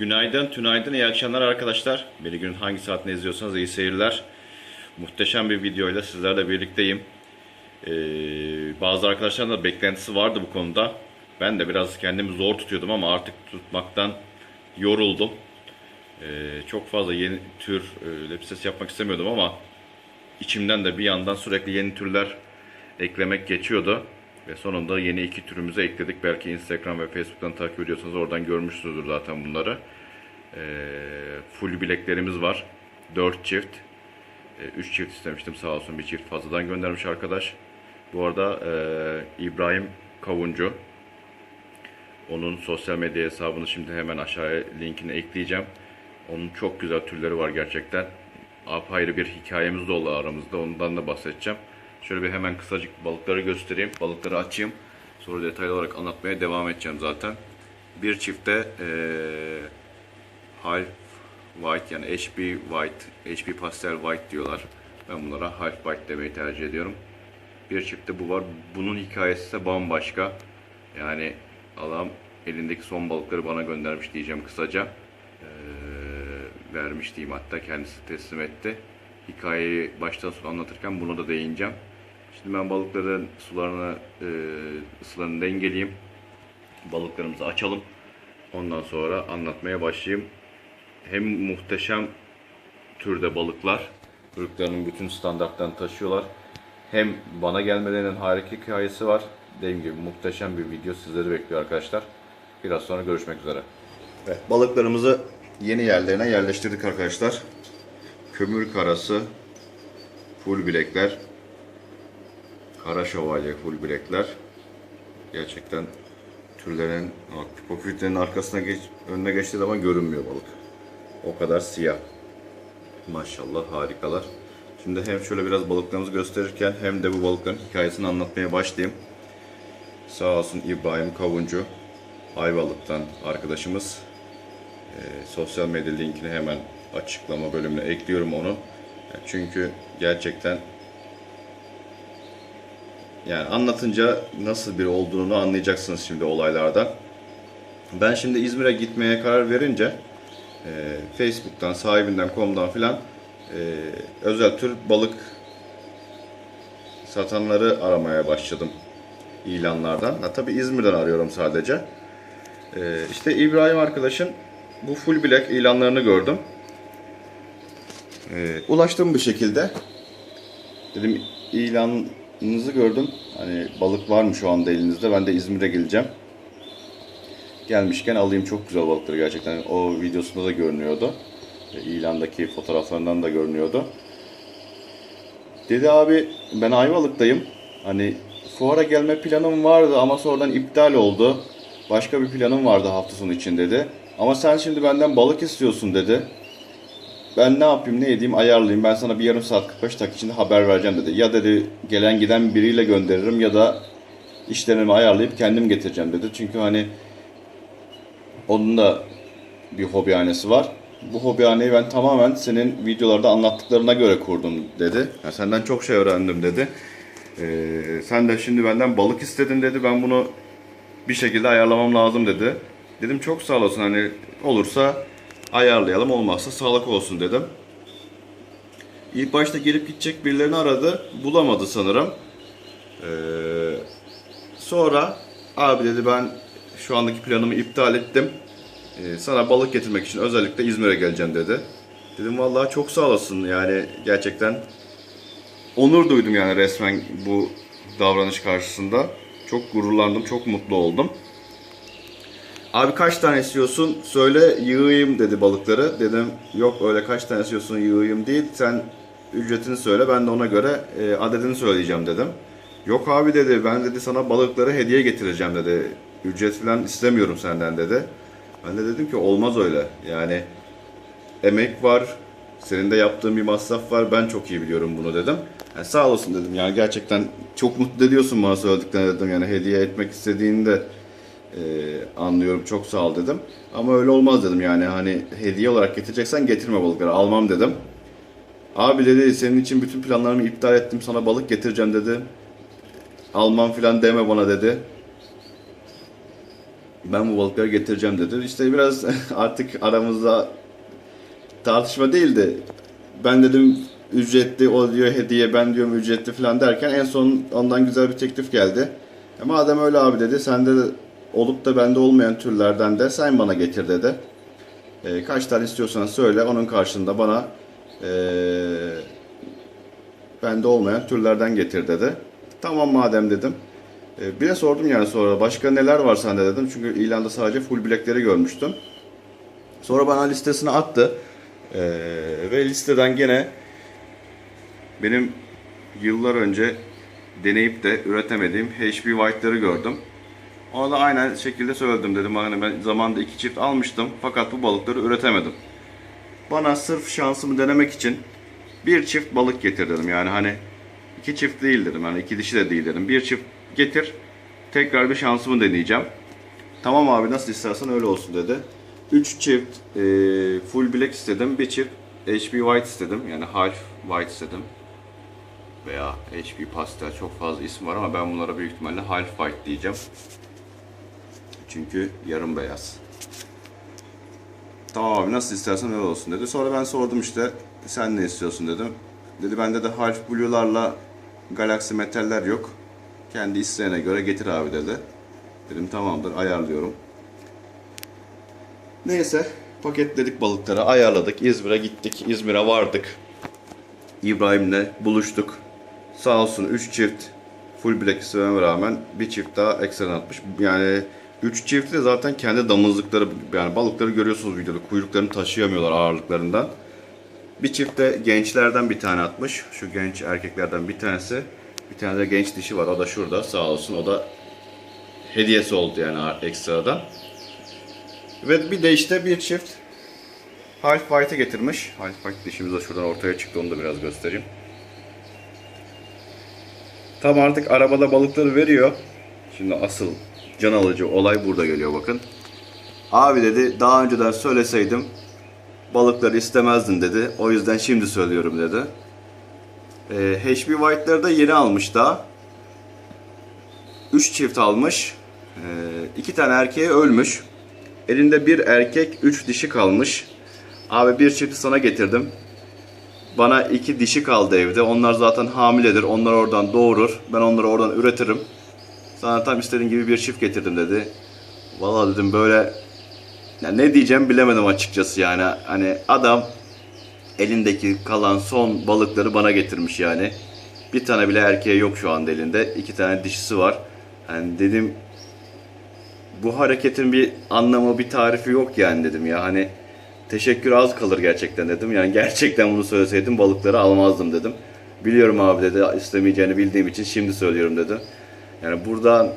Günaydın, tünaydın, iyi akşamlar arkadaşlar. Beni günün hangi saatinde izliyorsanız iyi seyirler. Muhteşem bir videoyla sizlerle birlikteyim. Ee, bazı arkadaşların da beklentisi vardı bu konuda. Ben de biraz kendimi zor tutuyordum ama artık tutmaktan yoruldum. Ee, çok fazla yeni tür e, lepses yapmak istemiyordum ama içimden de bir yandan sürekli yeni türler eklemek geçiyordu. Ve sonunda yeni iki türümüzü ekledik. Belki Instagram ve Facebook'tan takip ediyorsanız oradan görmüşsünüzdür zaten bunları. Ee, full bileklerimiz var. 4 çift. 3 çift istemiştim sağ olsun bir çift fazladan göndermiş arkadaş. Bu arada e, İbrahim Kavuncu. Onun sosyal medya hesabını şimdi hemen aşağıya linkini ekleyeceğim. Onun çok güzel türleri var gerçekten. Apayrı bir hikayemiz de oldu aramızda. Ondan da bahsedeceğim. Şöyle bir hemen kısacık balıkları göstereyim. Balıkları açayım. Sonra detaylı olarak anlatmaya devam edeceğim zaten. Bir çifte eee half white yani HB white, HB pastel white diyorlar. Ben bunlara half white demeyi tercih ediyorum. Bir çifte bu var. Bunun hikayesi ise bambaşka. Yani adam elindeki son balıkları bana göndermiş diyeceğim kısaca. Eee, vermiş diyeyim hatta kendisi teslim etti. Hikayeyi baştan sona anlatırken buna da değineceğim. Şimdi ben balıkların sularını, e, ısılarını dengeleyeyim. Balıklarımızı açalım. Ondan sonra anlatmaya başlayayım. Hem muhteşem türde balıklar, ırklarının bütün standartlarını taşıyorlar. Hem bana gelmelerinin harika hikayesi var. Dediğim gibi muhteşem bir video sizleri bekliyor arkadaşlar. Biraz sonra görüşmek üzere. Evet, balıklarımızı yeni yerlerine yerleştirdik arkadaşlar. Kömür karası, full bilekler, kara şövalye full bilekler. Gerçekten türlerin, popülerlerin arkasına geç, önüne geçtiği zaman görünmüyor balık. O kadar siyah. Maşallah harikalar. Şimdi hem şöyle biraz balıklarımızı gösterirken hem de bu balıkların hikayesini anlatmaya başlayayım. Sağ olsun İbrahim Kavuncu, Ayvalık'tan arkadaşımız. Ee, sosyal medya linkini hemen açıklama bölümüne ekliyorum onu. Çünkü gerçekten yani anlatınca nasıl biri olduğunu anlayacaksınız şimdi olaylardan. Ben şimdi İzmir'e gitmeye karar verince e, Facebook'tan, sahibinden, kom'dan filan e, özel tür balık satanları aramaya başladım ilanlardan. Ha, tabii İzmir'den arıyorum sadece. E, işte İbrahim arkadaşın bu full bilek ilanlarını gördüm. E, ulaştım bir şekilde. Dedim ilanınızı gördüm. Hani balık var mı şu anda elinizde? Ben de İzmir'e geleceğim. Gelmişken alayım çok güzel balıkları gerçekten. O videosunda da görünüyordu. E, İlandaki fotoğraflarından da görünüyordu. Dedi abi ben Ayvalık'tayım. Hani fuara gelme planım vardı ama sonradan iptal oldu. Başka bir planım vardı hafta sonu için dedi. Ama sen şimdi benden balık istiyorsun dedi. Ben ne yapayım ne edeyim ayarlayayım ben sana bir yarım saat 45 dakika içinde haber vereceğim dedi. Ya dedi gelen giden biriyle gönderirim ya da işlerimi ayarlayıp kendim getireceğim dedi. Çünkü hani onun da bir hobihanesi var. Bu hobihaneyi ben tamamen senin videolarda anlattıklarına göre kurdum dedi. Yani senden çok şey öğrendim dedi. Ee, sen de şimdi benden balık istedin dedi. Ben bunu bir şekilde ayarlamam lazım dedi. Dedim çok sağ olasın hani olursa ayarlayalım olmazsa sağlık olsun dedim. İlk başta gelip gidecek birilerini aradı. Bulamadı sanırım. Ee, sonra abi dedi ben şu andaki planımı iptal ettim. Ee, sana balık getirmek için özellikle İzmir'e geleceğim dedi. Dedim vallahi çok sağ olasın yani gerçekten onur duydum yani resmen bu davranış karşısında. Çok gururlandım, çok mutlu oldum. Abi kaç tane istiyorsun? Söyle yığayım dedi balıkları. Dedim yok öyle kaç tane istiyorsun yığayım değil. Sen ücretini söyle ben de ona göre e, adedini söyleyeceğim dedim. Yok abi dedi ben dedi sana balıkları hediye getireceğim dedi. Ücret falan istemiyorum senden dedi. Ben de dedim ki olmaz öyle. Yani emek var. Senin de yaptığın bir masraf var. Ben çok iyi biliyorum bunu dedim. Yani sağ olasın dedim. Yani gerçekten çok mutlu ediyorsun bana söylediklerini dedim. Yani hediye etmek istediğinde e, anlıyorum. Çok sağ ol dedim. Ama öyle olmaz dedim. Yani hani hediye olarak getireceksen getirme balıkları. Almam dedim. Abi dedi senin için bütün planlarımı iptal ettim. Sana balık getireceğim dedi. Almam filan deme bana dedi. Ben bu balıkları getireceğim dedi. İşte biraz artık aramızda tartışma değildi. Ben dedim ücretli, o diyor hediye, ben diyorum ücretli falan derken en son ondan güzel bir teklif geldi. E madem öyle abi dedi, sende de olup da bende olmayan türlerden de sen bana getir dedi. E, kaç tane istiyorsan söyle, onun karşılığında bana e, bende olmayan türlerden getir dedi. Tamam madem dedim. E, bir de sordum yani sonra başka neler var sende dedim. Çünkü ilanda sadece full bilekleri görmüştüm. Sonra bana listesini attı. E, ve listeden gene benim yıllar önce deneyip de üretemediğim HB White'ları gördüm. Ona da aynen şekilde söyledim dedim. Hani ben zamanında iki çift almıştım fakat bu balıkları üretemedim. Bana sırf şansımı denemek için bir çift balık getir dedim. Yani hani iki çift değil dedim. Yani iki dişi de değil dedim. Bir çift getir. Tekrar bir şansımı deneyeceğim. Tamam abi nasıl istersen öyle olsun dedi. Üç çift e, full black istedim. Bir çift HB white istedim. Yani half white istedim. Veya HB pastel çok fazla isim var ama ben bunlara büyük ihtimalle half white diyeceğim. Çünkü yarım beyaz. Tamam abi nasıl istersen öyle olsun dedi. Sonra ben sordum işte sen ne istiyorsun dedim. Dedi bende de half blue'larla galaxy metaller yok. Kendi isteğine göre getir abi dedi. Dedim tamamdır ayarlıyorum. Neyse paketledik balıkları ayarladık. İzmir'e gittik. İzmir'e vardık. İbrahim'le buluştuk. Sağ olsun 3 çift full black istememe rağmen bir çift daha ekstradan atmış. Yani 3 çifti de zaten kendi damızlıkları yani balıkları görüyorsunuz videoda kuyruklarını taşıyamıyorlar ağırlıklarından. Bir çift de gençlerden bir tane atmış. Şu genç erkeklerden bir tanesi. Bir tane de genç dişi var. O da şurada sağ olsun. O da hediyesi oldu yani ekstradan. Ve bir de işte bir çift Half White'ı getirmiş. Half White dişimiz de şuradan ortaya çıktı. Onu da biraz göstereyim. Tam artık arabada balıkları veriyor. Şimdi asıl can alıcı olay burada geliyor bakın. Abi dedi daha önceden söyleseydim balıkları istemezdin dedi. O yüzden şimdi söylüyorum dedi. Ee, HB White'ları da yeni almış daha. 3 çift almış. Ee, iki tane erkeğe ölmüş. Elinde bir erkek, üç dişi kalmış. Abi bir çifti sana getirdim. Bana iki dişi kaldı evde. Onlar zaten hamiledir. Onlar oradan doğurur. Ben onları oradan üretirim. Sana tam istediğin gibi bir çift getirdim dedi. Vallahi dedim böyle ya ne diyeceğim bilemedim açıkçası yani. Hani adam elindeki kalan son balıkları bana getirmiş yani. Bir tane bile erkeği yok şu anda elinde. İki tane dişisi var. Yani dedim bu hareketin bir anlamı, bir tarifi yok yani dedim ya. Hani teşekkür az kalır gerçekten dedim. Yani gerçekten bunu söyleseydim balıkları almazdım dedim. Biliyorum abi dedi istemeyeceğini bildiğim için şimdi söylüyorum dedi. Yani buradan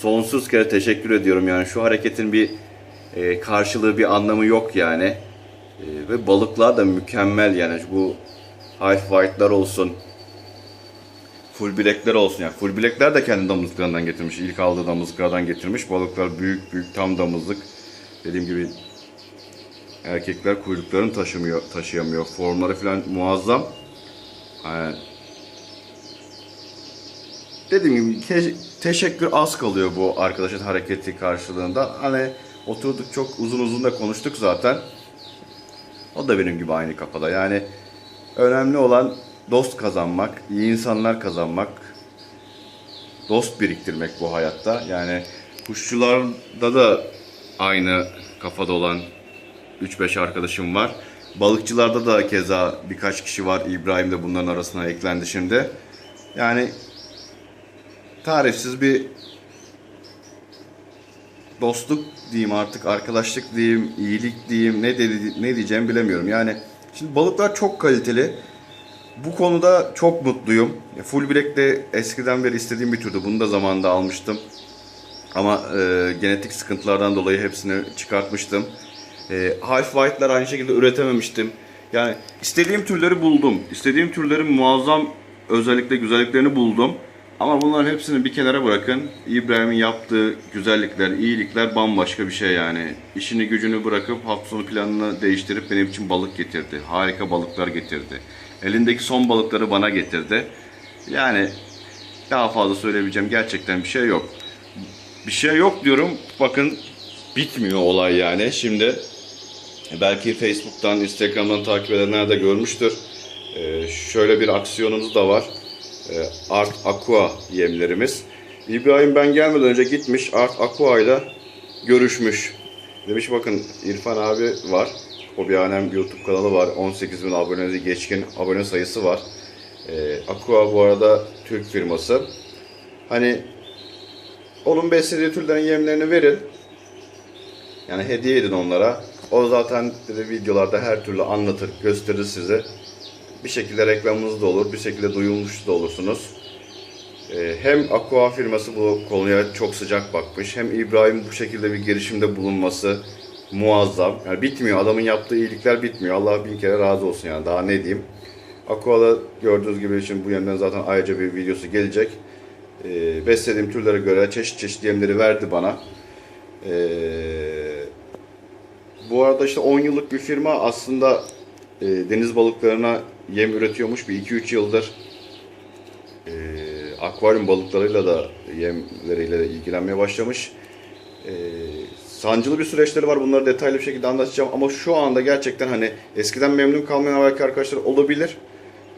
sonsuz kere teşekkür ediyorum yani şu hareketin bir e, karşılığı bir anlamı yok yani. E, ve balıklar da mükemmel yani bu half white'lar olsun, full bilekler olsun yani. Full bilekler de kendi damızlıklarından getirmiş. İlk aldığı damızlıklardan getirmiş. Balıklar büyük büyük tam damızlık. Dediğim gibi erkekler kuyruklarını taşımıyor, taşıyamıyor. Formları falan muazzam. Yani dediğim gibi te- teşekkür az kalıyor bu arkadaşın hareketi karşılığında. Hani oturduk çok uzun uzun da konuştuk zaten. O da benim gibi aynı kafada. Yani önemli olan dost kazanmak, iyi insanlar kazanmak, dost biriktirmek bu hayatta. Yani kuşçularda da aynı kafada olan 3-5 arkadaşım var. Balıkçılarda da keza birkaç kişi var. İbrahim de bunların arasına eklendi şimdi. Yani tarifsiz bir dostluk diyeyim artık, arkadaşlık diyeyim, iyilik diyeyim, ne dedi, ne diyeceğim bilemiyorum. Yani şimdi balıklar çok kaliteli. Bu konuda çok mutluyum. Ya, Full Black de eskiden beri istediğim bir türdü. Bunu da zamanında almıştım. Ama e, genetik sıkıntılardan dolayı hepsini çıkartmıştım. E, Half White'lar aynı şekilde üretememiştim. Yani istediğim türleri buldum. İstediğim türlerin muazzam özellikle güzelliklerini buldum. Ama bunların hepsini bir kenara bırakın. İbrahim'in yaptığı güzellikler, iyilikler bambaşka bir şey yani. İşini gücünü bırakıp hafta planını değiştirip benim için balık getirdi. Harika balıklar getirdi. Elindeki son balıkları bana getirdi. Yani daha fazla söyleyebileceğim gerçekten bir şey yok. bir şey yok diyorum. Bakın bitmiyor olay yani. Şimdi belki Facebook'tan, Instagram'dan takip edenler de görmüştür. Ee, şöyle bir aksiyonumuz da var. Ee, Art Aqua yemlerimiz. İbrahim ben gelmeden önce gitmiş Art Aqua ile görüşmüş. Demiş bakın İrfan abi var. Hobihanem YouTube kanalı var. 18 bin abonesi geçkin abone sayısı var. Ee, Aqua bu arada Türk firması. Hani onun beslediği türlerin yemlerini verin. Yani hediye edin onlara. O zaten dedi, videolarda her türlü anlatır, gösterir size. Bir şekilde reklamınız da olur, bir şekilde duyulmuş da olursunuz. Ee, hem Aqua firması bu konuya çok sıcak bakmış. Hem İbrahim bu şekilde bir girişimde bulunması muazzam. Yani bitmiyor. Adamın yaptığı iyilikler bitmiyor. Allah bin kere razı olsun yani. Daha ne diyeyim. Aqua'da gördüğünüz gibi şimdi bu yemden zaten ayrıca bir videosu gelecek. Ee, beslediğim türlere göre çeşit çeşit yemleri verdi bana. Ee, bu arada işte 10 yıllık bir firma aslında e, deniz balıklarına yem üretiyormuş. Bir 2-3 yıldır e, akvaryum balıklarıyla da yemleriyle ilgilenmeye başlamış. E, sancılı bir süreçleri var. Bunları detaylı bir şekilde anlatacağım. Ama şu anda gerçekten hani eskiden memnun kalmayan belki arkadaşlar olabilir.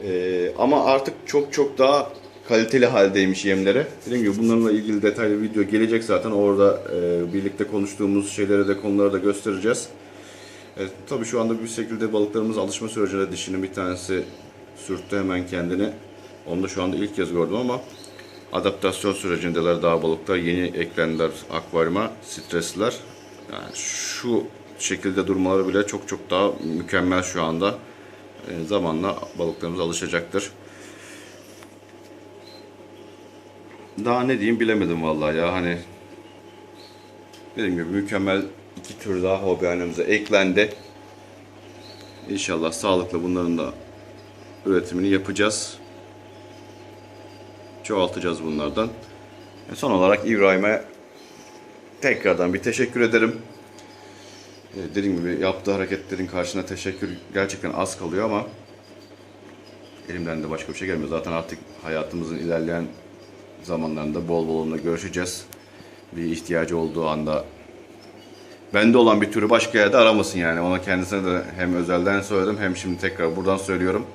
E, ama artık çok çok daha kaliteli haldeymiş yemleri. Dediğim gibi bunlarla ilgili detaylı video gelecek zaten. Orada e, birlikte konuştuğumuz şeyleri de konuları da göstereceğiz. Evet, tabii şu anda bir şekilde balıklarımız alışma sürecinde dişinin bir tanesi sürttü hemen kendini. Onu da şu anda ilk kez gördüm ama adaptasyon sürecindeler daha balıklar. Yeni eklendiler akvaryuma, stresliler. Yani şu şekilde durmaları bile çok çok daha mükemmel şu anda. E, zamanla balıklarımız alışacaktır. Daha ne diyeyim bilemedim vallahi ya hani dediğim gibi mükemmel iki tür daha hobihanemize eklendi. İnşallah sağlıklı bunların da üretimini yapacağız. Çoğaltacağız bunlardan. E, Son olarak İbrahim'e tekrardan bir teşekkür ederim. E, Dediğim gibi yaptığı hareketlerin karşına teşekkür gerçekten az kalıyor ama elimden de başka bir şey gelmiyor. Zaten artık hayatımızın ilerleyen zamanlarında bol bol onunla görüşeceğiz. Bir ihtiyacı olduğu anda bende olan bir türü başka yerde aramasın yani. Ona kendisine de hem özelden söyledim hem şimdi tekrar buradan söylüyorum.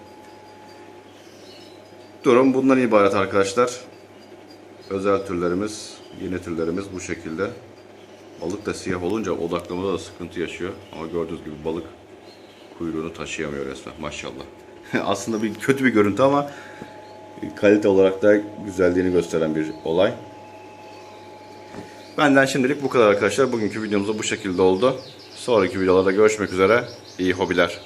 Durum bundan ibaret arkadaşlar. Özel türlerimiz, yeni türlerimiz bu şekilde. Balık da siyah olunca odaklamada da sıkıntı yaşıyor. Ama gördüğünüz gibi balık kuyruğunu taşıyamıyor resmen maşallah. Aslında bir kötü bir görüntü ama kalite olarak da güzelliğini gösteren bir olay. Benden şimdilik bu kadar arkadaşlar. Bugünkü videomuz da bu şekilde oldu. Sonraki videolarda görüşmek üzere. İyi hobiler.